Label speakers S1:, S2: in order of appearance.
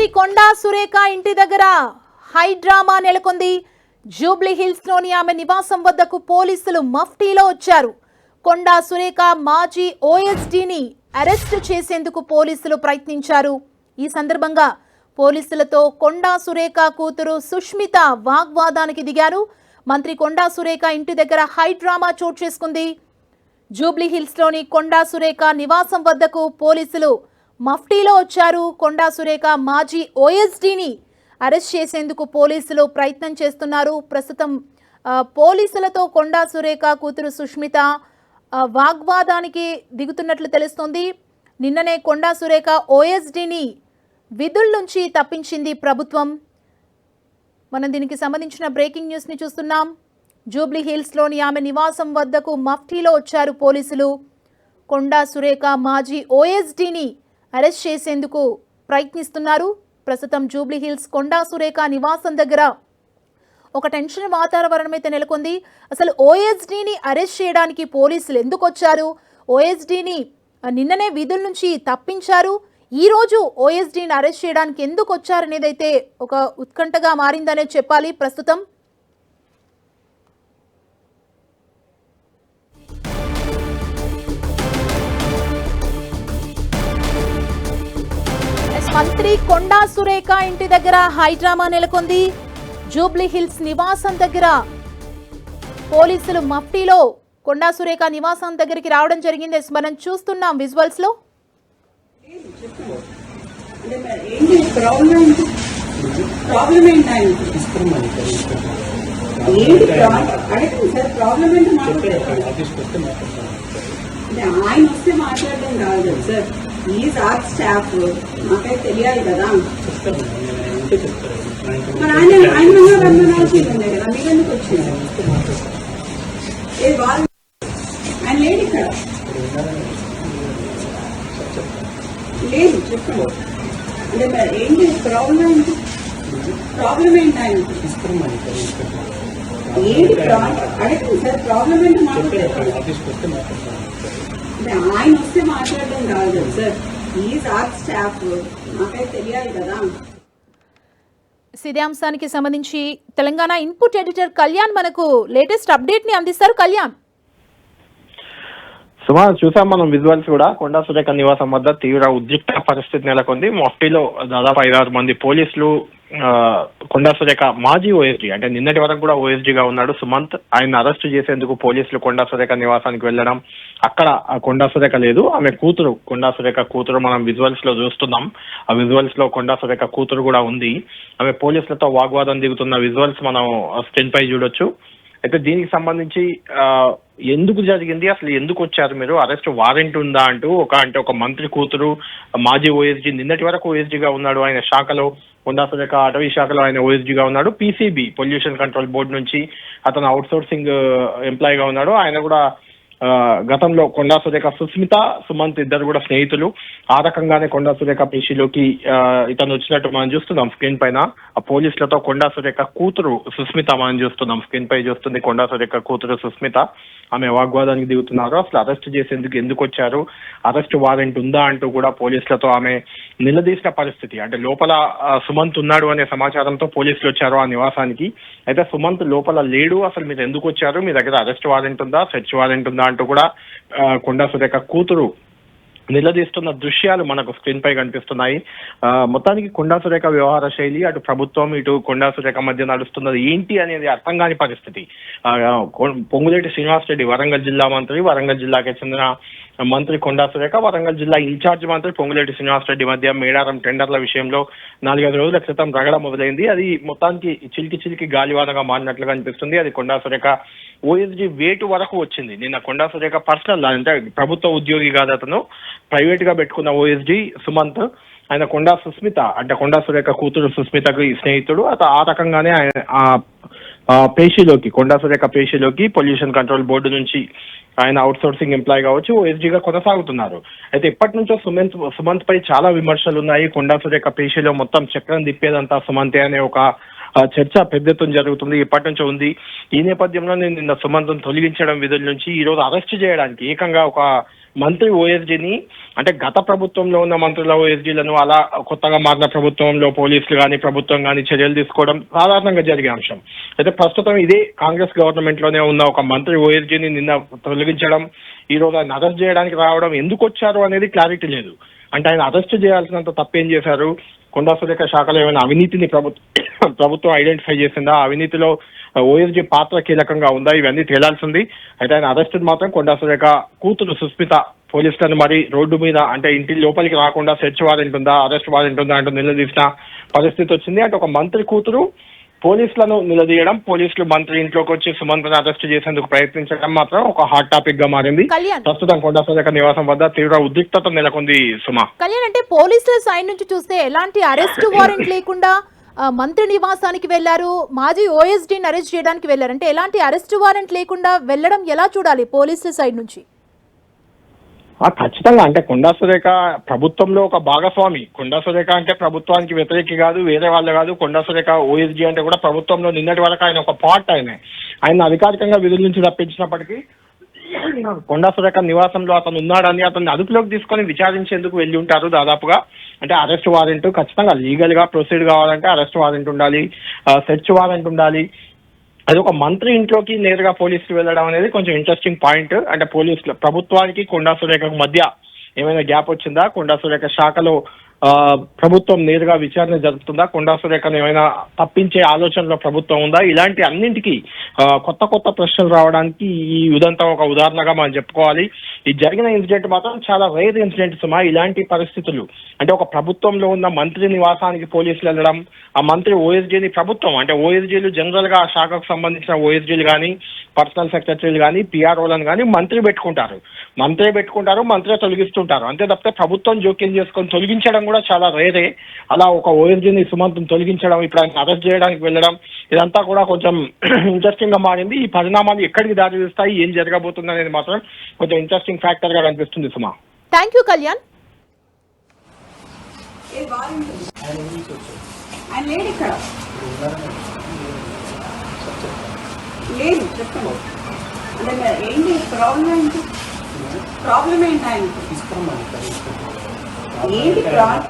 S1: మంత్రి కొండా సురేఖ ఇంటి దగ్గర హై డ్రామా నెలకొంది. జూబ్లీ హిల్స్లోని ఆమె నివాసం వద్దకు పోలీసులు మఫ్టీలో వచ్చారు. కొండా సురేఖ మాజీ ఓఎస్డీని అరెస్ట్ చేసేందుకు పోలీసులు ప్రయత్నించారు. ఈ సందర్భంగా పోలీసులతో కొండా సురేఖ కూతురు సుష్మిత వాగ్వాదానికి దిగారు. మంత్రి కొండా సురేఖ ఇంటి దగ్గర హై డ్రామా చోటు చేసుకుంది. జూబ్లీ హిల్స్లోని కొండా సురేఖ నివాసం వద్దకు పోలీసులు మఫ్టీలో వచ్చారు కొండా సురేఖ మాజీ ఓఎస్డీని అరెస్ట్ చేసేందుకు పోలీసులు ప్రయత్నం చేస్తున్నారు. ప్రస్తుతం పోలీసులతో కొండా సురేఖ కూతురు సుష్మిత వాగ్వాదానికి దిగుతున్నట్లు తెలుస్తోంది. నిన్ననే కొండా సురేఖ ఓఎస్డీని విధుల నుంచి తప్పించింది ప్రభుత్వం. మనం దీనికి సంబంధించిన బ్రేకింగ్ న్యూస్ని చూస్తున్నాం. జూబ్లీ హిల్స్లోని ఆమె నివాసం వద్దకు మఫ్టీలో వచ్చారు పోలీసులు. కొండా సురేఖ మాజీ ఓఎస్డీని అరెస్ట్ చేసేందుకు ప్రయత్నిస్తున్నారు. ప్రస్తుతం జూబ్లీహిల్స్ కొండా సురేఖ నివాసం దగ్గర ఒక టెన్షన్ వాతావరణం అయితే నెలకొంది. అసలు ఓఎస్డీని అరెస్ట్ చేయడానికి పోలీసులు ఎందుకు వచ్చారు? ఓఎస్డీని నిన్ననే విధుల నుంచి తప్పించారు. ఈరోజు ఓఎస్డీని అరెస్ట్ చేయడానికి ఎందుకు వచ్చారనేది అయితే ఒక ఉత్కంఠగా మారిందనే చెప్పాలి ప్రస్తుతం. మంత్రి కొండా సురేఖ ఇంటి దగ్గర హైడ్రామా నెలకొంది. జూబ్లీ హిల్స్ నివాసం దగ్గర పోలీసులు మఫ్టీలో కొండా సురేఖ నివాసం దగ్గరికి రావడం జరిగింది. మనం చూస్తున్నాం
S2: విజువల్స్లో ఆయన వస్తే మాట్లాడడం కదా సార్. ఈ సార్ స్టాఫ్ నాకైతే తెలియాలి కదా. మరి ఆయన ఆయన రమ్మనాల్సిందే కదా మీరెందుకు వచ్చింది ఏ వాళ్ళు? ఆయన లేడు ఇక్కడ. లేదు చెప్పండి. అంటే మరి ఏంటి ప్రాబ్లం ఏంటి? ప్రాబ్లం ఏంటి ఆయన? ఏంటి ప్రాబ్లం అడగండి సార్ ప్రాబ్లం ఏంటి మాట్లాడతారు ఆయన వస్తే మాట్లాడడం కాదు. కదా సార్ ఈ సార్ స్టాఫ్ నాకైతే తెలియాలి కదా.
S1: ఇదే అంశానికి సంబంధించి తెలంగాణ ఇన్పుట్ ఎడిటర్ కళ్యాణ్ మనకు లేటెస్ట్ అప్డేట్ని అందిస్తారు. కళ్యాణ్.
S3: సుమా చూసాం మనం విజువల్స్ కూడా. కొండా సురేఖ నివాసం వద్ద తీవ్ర ఉద్రిక్త పరిస్థితి నెలకొంది. మఫ్టీలో దాదాపు ఐదారు మంది పోలీసులు కొండా సురేఖ మాజీ ఓఎస్డీ అంటే నిన్నటి వరకు కూడా ఓఎస్డీగా గా ఉన్నాడు. సుమంత్ ఆయన అరెస్ట్ చేసేందుకు పోలీసులు కొండా సురేఖ నివాసానికి వెళ్ళడం అక్కడ కొండా సురేఖ లేదు. ఆమె కూతురు కొండా సురేఖ కూతురు మనం విజువల్స్లో చూస్తున్నాం. ఆ విజువల్స్లో కొండా సురేఖ కూతురు కూడా ఉంది. ఆమె పోలీసులతో వాగ్వాదం దిగుతున్న విజువల్స్ మనం స్క్రీన్ పై చూడొచ్చు. అయితే దీనికి సంబంధించి ఆ, ఎందుకు జరిగింది? అసలు ఎందుకు వచ్చారు మీరు? అరెస్ట్ వారెంట్ ఉందా అంటూ ఒక అంటే ఒక మంత్రి కూతురు మాజీ ఓఎస్జీ నిన్నటి వరకు ఓఎస్జీగా ఉన్నాడు. ఆయన శాఖలో కొండా అటవీ శాఖలో ఆయన ఓఎస్జీగా గా ఉన్నాడు. పీసీబీ పొల్యూషన్ కంట్రోల్ బోర్డు నుంచి అతను అవుట్ సోర్సింగ్ ఎంప్లాయీగా ఉన్నాడు. ఆయన కూడా గతంలో కొండా సురేఖ సుస్మిత సుమంత్ ఇద్దరు కూడా స్నేహితులు. ఆ రకంగానే కొండా సురేఖ పేషీలోకి ఆ, ఇతను వచ్చినట్టు మనం చూస్తున్నాం స్క్రీన్ పైన. ఆ పోలీసులతో కొండా సురేఖ కూతురు సుస్మిత మనం చూస్తున్నాం. స్క్రీన్ పై చూస్తుంది కొండా సురేఖ కూతురు సుస్మిత. ఆమె వాగ్వాదానికి దిగుతున్నారు. అసలు అరెస్ట్ చేసేందుకు ఎందుకు వచ్చారు? అరెస్ట్ వారెంట్ ఉందా అంటూ కూడా పోలీసులతో ఆమె నిలదీసిన పరిస్థితి. అంటే లోపల ఆ, సుమంత్ ఉన్నాడు అనే సమాచారంతో పోలీసులు వచ్చారు ఆ నివాసానికి. అయితే సుమంత్ లోపల లేడు. అసలు మీరు ఎందుకు వచ్చారు? మీ దగ్గర అరెస్ట్ వారెంట్ ఉందా? సెర్చ్ వారెంట్ ఉందా? అంటూ కూడా ఆ, కొండా సురేఖ కూతురు నిలదీస్తున్న దృశ్యాలు మనకు స్క్రీన్ పై కనిపిస్తున్నాయి. ఆ, మొత్తానికి కొండా సురేఖ వ్యవహార శైలి అటు ప్రభుత్వం ఇటు కొండా సురేఖ మధ్య నడుస్తున్నది ఏంటి అనేది అర్థం కాని పరిస్థితి. పొంగులేటి శ్రీనివాస్ రెడ్డి వరంగల్ జిల్లా మంత్రి వరంగల్ జిల్లాకి చెందిన మంత్రి కొండా సురేఖ వరంగల్ జిల్లా ఇన్ఛార్జ్ మంత్రి పొంగులేటి శ్రీనివాస్ రెడ్డి మధ్య మేడారం టెండర్ల విషయంలో నాలుగైదు రోజుల క్రితం రగడ మొదలైంది. అది మొత్తానికి చిలికి చిలికి గాలివానగా మారినట్లుగా అనిపిస్తుంది. అది కొండా సురేఖ ఓఎస్డి వేటు వరకు వచ్చింది. నిన్న కొండా సురేఖ పర్సనల్ అంటే ప్రభుత్వ ఉద్యోగి కాదు అతను. ప్రైవేట్గా పెట్టుకున్న ఓఎస్డి సుమంత్ ఆయన కొండా సుస్మిత అంటే కొండా సురేఖ కూతురు సుస్మితకు స్నేహితుడు. అత ఆ రకంగానే ఆయన ఆ పేషీలోకి కొండా సురేఖ పేషీలోకి పొల్యూషన్ కంట్రోల్ బోర్డు నుంచి ఆయన అవుట్ సోర్సింగ్ ఎంప్లాయ్ కావచ్చు ఓఎస్డీగా కొనసాగుతున్నారు. అయితే ఇప్పటి నుంచో సుమంత్ సుమంత్ పై చాలా విమర్శలు ఉన్నాయి కొండా సురేఖ పేషీలో మొత్తం చక్రం తిప్పేదంతా సుమంతే అనే ఒక ఆ, చర్చ పెద్ద ఎత్తున జరుగుతుంది ఇప్పటి నుంచో ఉంది. ఈ నేపథ్యంలో నేను నిన్న సుమంత్ను తొలగించడం విధుల నుంచి ఈ రోజు అరెస్ట్ చేయడానికి ఏకంగా ఒక మంత్రి ఓఎస్డీని అంటే గత ప్రభుత్వంలో ఉన్న మంత్రుల ఓఎస్డీలను అలా కొత్తగా మారిన ప్రభుత్వంలో పోలీసులు కానీ ప్రభుత్వం కానీ చర్యలు తీసుకోవడం సాధారణంగా జరిగే అంశం. అయితే ప్రస్తుతం ఇదే కాంగ్రెస్ గవర్నమెంట్లోనే ఉన్న ఒక మంత్రి ఓఎస్డీని నిన్న తొలగించడం ఈ రోజు ఆయన అరెస్ట్ చేయడానికి రావడం ఎందుకు వచ్చారు అనేది క్లారిటీ లేదు. అంటే ఆయన అరెస్ట్ చేయాల్సినంత తప్పేం చేశారు? కొండా సురేఖ శాఖలో ఏమైనా అవినీతిని ప్రభుత్వం ప్రభుత్వం ఐడెంటిఫై చేసిందా? అవినీతిలో ఓఎస్జీ పాత్ర కీలకంగా ఉందా? ఇవన్నీ తేలాల్సింది. అయితే ఆయన అరెస్టెడ్ మాత్రం కొండా సురేఖ కూతురు సుస్మిత పోలీసులను మరి రోడ్డు మీద అంటే ఇంటి లోపలికి రాకుండా సెర్చ్ వారెంట్ ఉందా? అరెస్ట్ వారెంట్ ఉందా అంటూ నిలదీసిన పరిస్థితి వచ్చింది. అంటే ఒక మంత్రి కూతురు పోలీసులను నిలదీయడం పోలీసులు మంత్రి ఇంట్లోకి వచ్చి సుమంత్ని అరెస్ట్ చేసేందుకు ప్రయత్నించడం మాత్రం ఒక హాట్ టాపిక్గా మారింది. ప్రస్తుతం కొండా సురేఖ నివాసం వద్ద తీవ్ర ఉద్రిక్తత నెలకొంది సుమా.
S1: కళ్యాణ్ అంటే పోలీసుల సైడ్ నుంచి చూస్తే ఎలాంటి అరెస్ట్ వారెంట్ లేకుండా మంత్రి నివాసానికి వెళ్ళారు మాజీ ఓఎస్డీని అరెస్ట్ చేయడానికి వెళ్ళారు అంటే ఎలాంటి అరెస్ట్ వారెంట్ లేకుండా వెళ్ళడం ఎలా చూడాలి పోలీసుల సైడ్ నుంచి?
S3: ఖచ్చితంగా అంటే కొండా సురేఖ ప్రభుత్వంలో ఒక భాగస్వామి. కొండా సురేఖ అంటే ప్రభుత్వానికి వ్యతిరేకి కాదు వేరే వాళ్ళు కాదు. కొండా సురేఖ ఓఎస్జీ అంటే కూడా ప్రభుత్వంలో నిన్నటి వరకు ఆయన ఒక పార్ట్ ఆయన. ఆయన అధికారికంగా విధుల నుంచి తప్పించినప్పటికీ కొండా సురేఖ నివాసంలో అతను ఉన్నాడని అతన్ని అదుపులోకి తీసుకొని విచారించేందుకు వెళ్ళి ఉంటారు దాదాపుగా. అంటే అరెస్ట్ వారెంట్ ఖచ్చితంగా లీగల్గా ప్రొసీడ్ కావాలంటే అరెస్ట్ వారెంట్ ఉండాలి సెర్చ్ వారెంట్ ఉండాలి. అది ఒక మంత్రి ఇంట్లోకి నేరుగా పోలీసులు వెళ్ళడం అనేది కొంచెం ఇంట్రెస్టింగ్ పాయింట్ అంటే పోలీసులు ప్రభుత్వానికి కొండా సురేఖకు మధ్య ఏమైనా గ్యాప్ వచ్చిందా? కొండా సురేఖ శాఖలో ప్రభుత్వం నేరుగా విచారణ జరుపుతుందా? కొండా సురేఖను ఏమైనా తప్పించే ఆలోచనలో ప్రభుత్వం ఉందా? ఇలాంటి అన్నింటికి కొత్త కొత్త ప్రశ్నలు రావడానికి ఈ ఉదంతం ఒక ఉదాహరణగా మనం చెప్పుకోవాలి. ఈ జరిగిన ఇన్సిడెంట్ మాత్రం చాలా రేర్ ఇన్సిడెంట్ సుమా. ఇలాంటి పరిస్థితులు. అంటే ఒక ప్రభుత్వంలో ఉన్న మంత్రి నివాసానికి పోలీసులు వెళ్ళడం ఆ మంత్రి ఓఎస్డీని ప్రభుత్వం అంటే ఓఎస్డీలు జనరల్గా ఆ శాఖకు సంబంధించిన ఓఎస్డీలు కానీ పర్సనల్ సెక్రటరీలు కానీ పిఆర్ఓలను కానీ మంత్రి పెట్టుకుంటారు. మంత్రి పెట్టుకుంటారు మంత్రి తొలగిస్తుంటారు. అంతే తప్పితే ప్రభుత్వం జోక్యం చేసుకొని తొలగించడం కూడా చాలా రేరే. అలా ఒక ఓఎస్డీని సుమంత్ని తొలగించడం ఇప్పుడు ఆయన అరెస్ట్ చేయడానికి వెళ్ళడం ఇదంతా కూడా కొంచెం ఇంట్రెస్టింగ్గా మారింది. ఈ పరిణామాలు ఎక్కడికి దారి తీస్తాయి ఏం జరగబోతుంది అనేది మాత్రం కొంచెం ఇంట్రెస్టింగ్ ఫ్యాక్టర్గా కనిపిస్తుంది సుమా.
S1: Thank you Kalyan?
S2: ఆయన లేదు చెప్పండి. అంటే ఏంటి? ప్రాబ్లం ఏంటి? ప్రాబ్లం ఏంటి ఆయనకి? ఏంటి ప్రాబ్లం